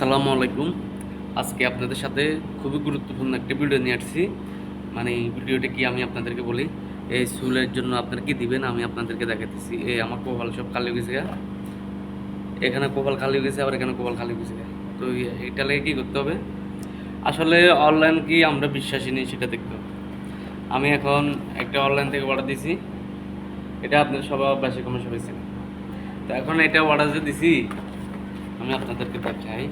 আসসালামু আলাইকুম। আজকে আপনাদের সাথে খুবই গুরুত্বপূর্ণ একটা ভিডিও নিয়ে আসছি। মানে ভিডিওটা কি আমি আপনাদেরকে বলি? এই চুলের জন্য আপনারা কি দিবেন? আমি আপনাদেরকে দেখাতেছি এই আমার কপাল সব খালি গেছে। এখানে কপাল খালি গেছে, আবার এখানে কপাল খালি গেছে। তো এইটা লাগে কী করতে হবে? আসলে অনলাইন কি আমরা বিশ্বাসী নেই সেটা দেখতে হবে। আমি এখন একটা অনলাইন থেকে অর্ডার দিছি। এটা আপনার সবাই বেশি কমে সবাই তো এখন এটা অর্ডার যে দিছি আমি আপনাদেরকে দেখাই।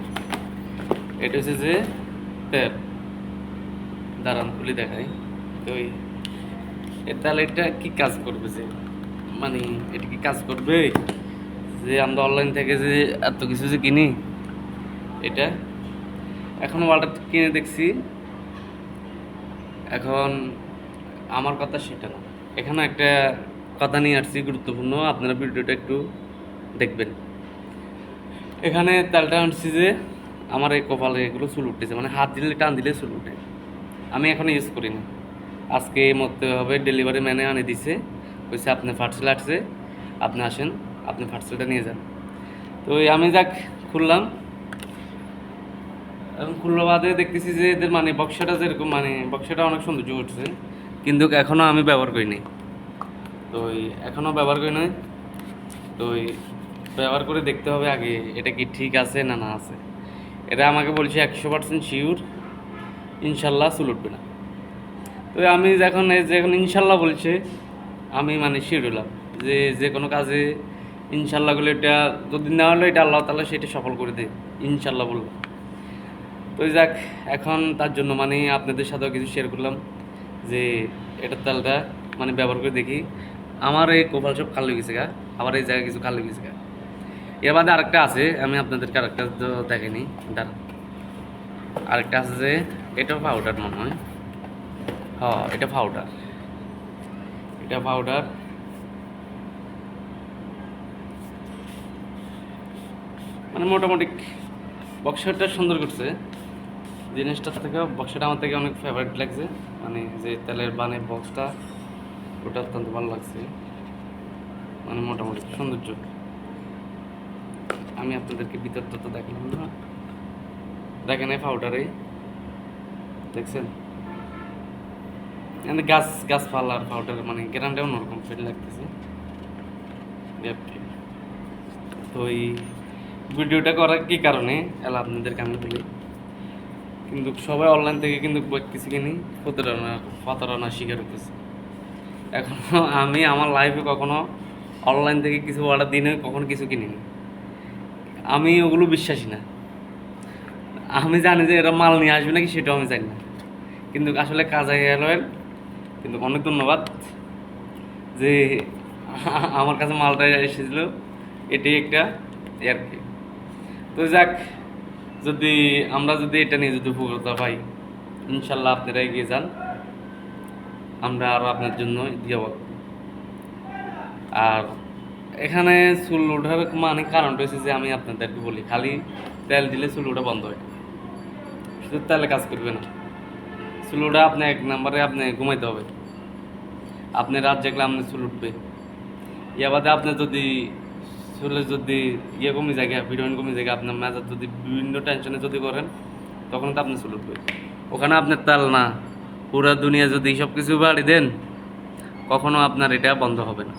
এটা হচ্ছে যে ট্যাপ দাঁড়ান খুলি দেখাই। তো তাহলে এটা কি কাজ করবে যে? মানে এটা কি কাজ করবে? যে আমরা অনলাইন থেকে যে এত কিছু যে কিনি, এটা। এখন অর্ডার কিনে দেখছি। এখন আমার কথা সেটা না। এখানে একটা কথা নিয়ে আসছি, গুরুত্বপূর্ণ। আপনারা ভিডিওটা একটু দেখবেন। এখানে তালটা আনছি যে আমার এই কপালে এগুলো চুল উঠতেছে মানে হাত দিলে টান দিলে চুল উঠে। আমি এখন ইউজ করি না আজকে মধ্যে হবে ডেলিভারি ম্যানে আনে দিছে। কইছে, আপনি পার্সেল আসছে, আপনি আসেন, আপনি পার্সেলটা নিয়ে যান। তো আমি যাক, খুললাম। এখন খুললো বাদে দেখতেছি যে এদের মানে বক্সাটা যেরকম মানে বক্সাটা অনেক সৌন্দর্য উঠছে কিন্তু এখনও আমি ব্যবহার করিনি। তো এখনও ব্যবহার করি নাই। তো ব্যবহার করে দেখতে হবে আগে, এটা কি ঠিক আছে না না আছে। এটা আমাকে বলছে একশো পার্সেন্ট শিওর ইনশাল্লাহ চুল উঠবে না। তো আমি যখন এই যে এখন ইনশাল্লাহ বলছে, আমি মানে শিওর হলাম যে যে কোনো কাজে ইনশাল্লাহ বলে এটা যদি না হলো এটা আল্লাহ তালা সেটা সফল করে দেয়, ইনশাল্লাহ বললাম। তো যাক, এখন তার জন্য মানে আপনাদের সাথেও কিছু শেয়ার করলাম যে এটার তালটা মানে ব্যবহার করে দেখি। আমার এই কোপাল সব কালো গেছে গা, আবার এই জায়গায় কিছু কালো গেছে গা। এর বাদে আরেকটা আছে, আমি আপনাদেরকে আরেকটা দেখেনি দাঁড়ান। আরেকটা আছে যে, এটা পাউডার মনে হয়। হ্যাঁ এটা পাউডার এটা পাউডার মানে মোটামুটি বক্সারটা সুন্দর করছে। জিনিসটার থেকে বক্সটা আমার থেকে অনেক ফেভারিট লাগছে। মানে যে তেলের বানে বক্সটা, ওটা অত্যন্ত ভালো লাগছে। মানে মোটামুটি সৌন্দর্য। আমি আপনাদেরকে ভিতরটা তো দেখালাম না। দেখেন এই পাউডারে দেখছেন? এখানে গাছ গাছপালার পাউডার মানে গ্রামটা অন্যরকম ফিল লাগতেছে। তো এই ভিডিওটা করার কি কারণে? এলা আপনাদেরকে আমি বলি। কিন্তু সবাই অনলাইন থেকে কিন্তু কিছু কিনি প্রতারণা প্রতারণা শিকার হতেছে এখনও আমি আমার লাইফে কখনো অনলাইন থেকে কিছু অর্ডার দিনে কখনো কিছু কিনিনি। আমি ওগুলো বিশ্বাসী না। আমি জানি যে এরা মাল নিয়ে আসবে নাকি সেটাও আমি জানি না। কিন্তু আসলে কাজ গেল কিন্তু অনেক ধন্যবাদ যে আমার কাছে মালটা এসেছিল। এটাই একটা আর কি। তো যাক, যদি আমরা যদি এটা নিয়ে যদি উপকৃত পাই ইনশাল্লাহ আপনারা এগিয়ে যান। আমরা আরও আপনার জন্য দিয়ে আর এখানে চুল ওঠার মানে কারণটা হচ্ছে যে আমি আপনাদেরকে বলি, খালি তেল দিলে চুল ওঠা বন্ধ হয় শুধু তেলে কাজ করবে না। চুল ওঠা আপনি এক নম্বরে আপনি ঘুমাইতে হবে। আপনি রাত জাগলে আপনি চুল উঠবে। ইয়া বাদে আপনি যদি চুলে যদি ইয়ে কমে যায়, ভিটামিন কমে যায়, আপনার মেজাজ যদি বিভিন্ন টেনশনে যদি করেন, তখন তো আপনি চুল উঠবে। ওখানে আপনার তাল না, পুরা দুনিয়া যদি সব কিছু বাড়ি দেন, কখনো আপনার এটা বন্ধ হবে না।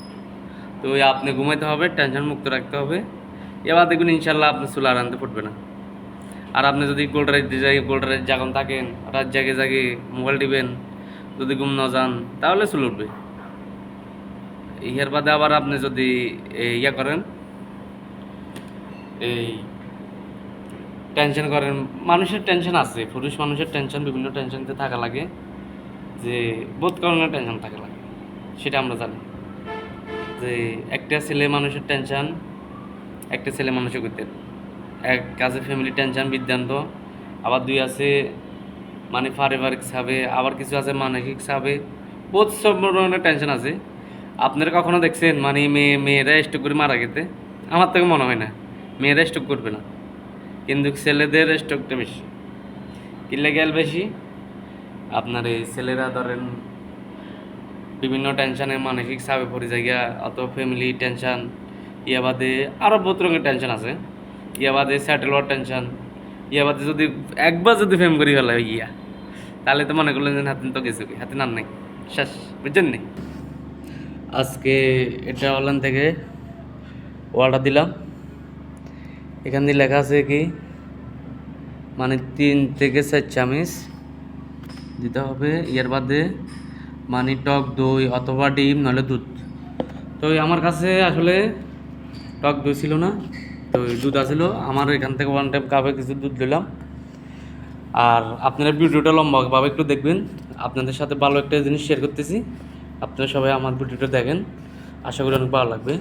তো ওই আপনি ঘুমাইতে হবে টেনশন মুক্ত রাখতে হবে। এবার দেখবেন ইনশাল্লাহ আপনি চুল আনতে ফুটবে না। আর আপনি যদি গোল্ড রাইট যাই গোল্ড রাইট যখন থাকেন, রাত জাগে জাগে মোবাইল টিবেন যদি ঘুম না যান, তাহলে চুল উঠবে। ইহার বাদে আবার আপনি যদি ইয়া করেন, এই টেনশন করেন, মানুষের টেনশন আছে, পুরুষ মানুষের টেনশন বিভিন্ন টেনশনতে থাকা লাগে, যে বোধ কারণে টেনশন থাকা লাগে, সেটা আমরা জানি। যে একটা ছেলে মানুষের টেনশন একটা ছেলে মানুষের করতে এক কাজে ফ্যামিলি টেনশন বিদ্যান্ত। আবার দুই আছে মানে পারিবারিক সাবে আবার কিছু আছে মানসিক সাবে বহুত সব ধরনের টেনশন আছে। আপনারা কখনো দেখছেন মানে মেয়ে, মেয়েরা স্ট্রোক করে মারা গেতে আমার থেকে মনে হয় না। মেয়েরা স্ট্রোক করবে না। কিন্তু ছেলেদের স্ট্রোকটা বেশি। কিনলে গেল বেশি? আপনার এই ছেলেরা ধরেন বিভিন্ন টেনশনে মানসিক চাপে পড়ে জায়গা অত ফ্যামিলি টেনশন ইয়া বাদে আরও বহুত রকমের টেনশন আছে। ইয়া বাদে স্যাটেল হওয়ার টেনশন ইয়া বাদে যদি একবার যদি ফেম করি ফেলা ইয়া তাহলে তো মনে করলেন যে হাতে তো গেছে হাতে নাম নাই। শেষ বুঝছেন নি আজকে এটা অনলাইন থেকে অর্ডার দিলাম। এখান দিয়ে লেখা আছে কি মানে তিন থেকে চার চামিচ দিতে হবে। ইয়ার বাদে মানে টক, দই অথবা ডিম নাহলে দুধ। তো আমার কাছে আসলে টক, দই ছিল না। তো দুধ আসলো আমার এখান থেকে ওয়ান টাইম কাপে কিছু দুধ দিলাম। আর আপনারা ভিডিওটা লম্বাভাবে একটু দেখবেন। আপনাদের সাথে ভালো একটা জিনিস শেয়ার করতেছি। আপনারা সবাই আমার ভিডিওটা দেখেন। আশা করি অনেক ভালো লাগবে।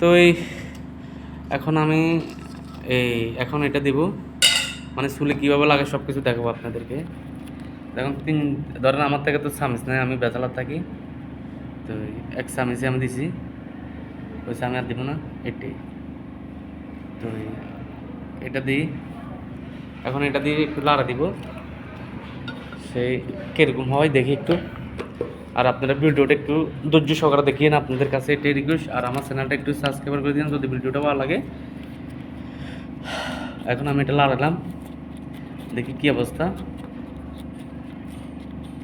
তো এই এখন আমি এই এখন এটা দিব। মানে চুলে কীভাবে লাগে সব কিছু দেখাবো আপনাদেরকে। দেখুন, তিন, ধরেন আমার থেকে তো সামিস নাই আমি বেচালার থাকি, তো এক সামিসে আমি দিছি, ওই সামি আর দিব না এটাই তো এটা দিই, এখন এটা দিয়ে একটু লাড়া দিব সেই কীরকম হয় দেখি একটু। আর আপনারা ভিডিওটা একটু ধৈর্য সহকারে দেখিয়েন আপনাদের কাছে এটাই রিকোয়েস্ট আর আমার চ্যানেলটা একটু সাবস্ক্রাইব করে দিন যদি ভিডিওটা ভালো লাগে। এখন আমি এটা লাড়ালাম, দেখি কী অবস্থা।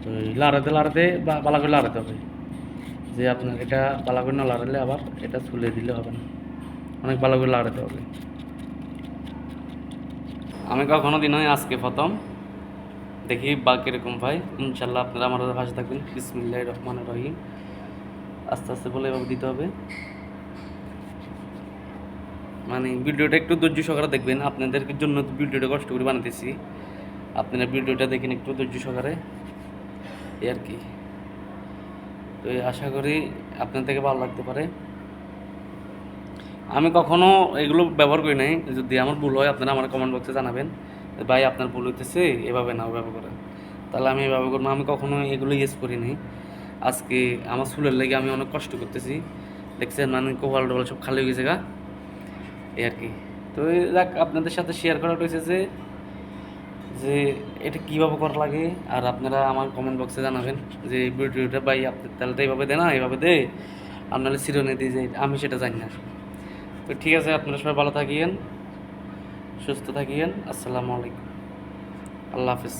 তো লাড়াতে লাড়াতে বা পালা করে লাড়াতে হবে। যে আপনার এটা পালা করে না লাড়ালে আবার এটা ছুলে দিলে হবে না। অনেক ভালো করে লাড়াতে হবে। আমি কখনো দিন হয় আজকে প্রথম। দেখি বা কীরকম ভাই ইনশাল্লাহ আপনারা আমার ভাষা থাকবেন বিসমিল্লাহ রহমান রহিম। আস্তে আস্তে বলে এভাবে দিতে হবে। মানে ভিডিওটা একটু ধৈর্য সহকারে দেখবেন। আপনাদের জন্য ভিডিওটা কষ্ট করে বানাতেছি। আপনারা ভিডিওটা দেখেন একটু ধৈর্য সহকারে। এই আর কি। তো আশা করি আপনার থেকে ভালো লাগতে পারে। আমি কখনো এগুলো ব্যবহার করি নাই। যদি আমার ভুল হয়, আপনারা আমার কমেন্ট বক্সে জানাবেন ভাই, আপনার ভুল হইতেছে, এভাবে না, ওভাবে করেন। তাহলে আমি এভাবে করব। আমি কখনো এগুলো ইউজ করি নাই। আজকে আমার চুলের লেগে আমি অনেক কষ্ট করতেছি। দেখছেন মানে কোভাল টোভাল সব খালি হয়ে গেছে গা। এই আর কি। তো যাক, আপনাদের সাথে শেয়ার করাটা হয়েছে যে যে এটা কীভাবে করা লাগে, আর আপনারা আমার কমেন্ট বক্সে জানাবেন যে ভিডিওটা ভাই আপনি তাহলে তো এইভাবে দে না, এইভাবে দে। আপনারা সিরনে দিয়ে যে আমি সেটা জানি না। তো ঠিক আছে, আপনারা সবাই ভালো থাকিয়েন, সুস্থ থাকিয়েন, আসসালামু আলাইকুম। আল্লাহ হাফিজ।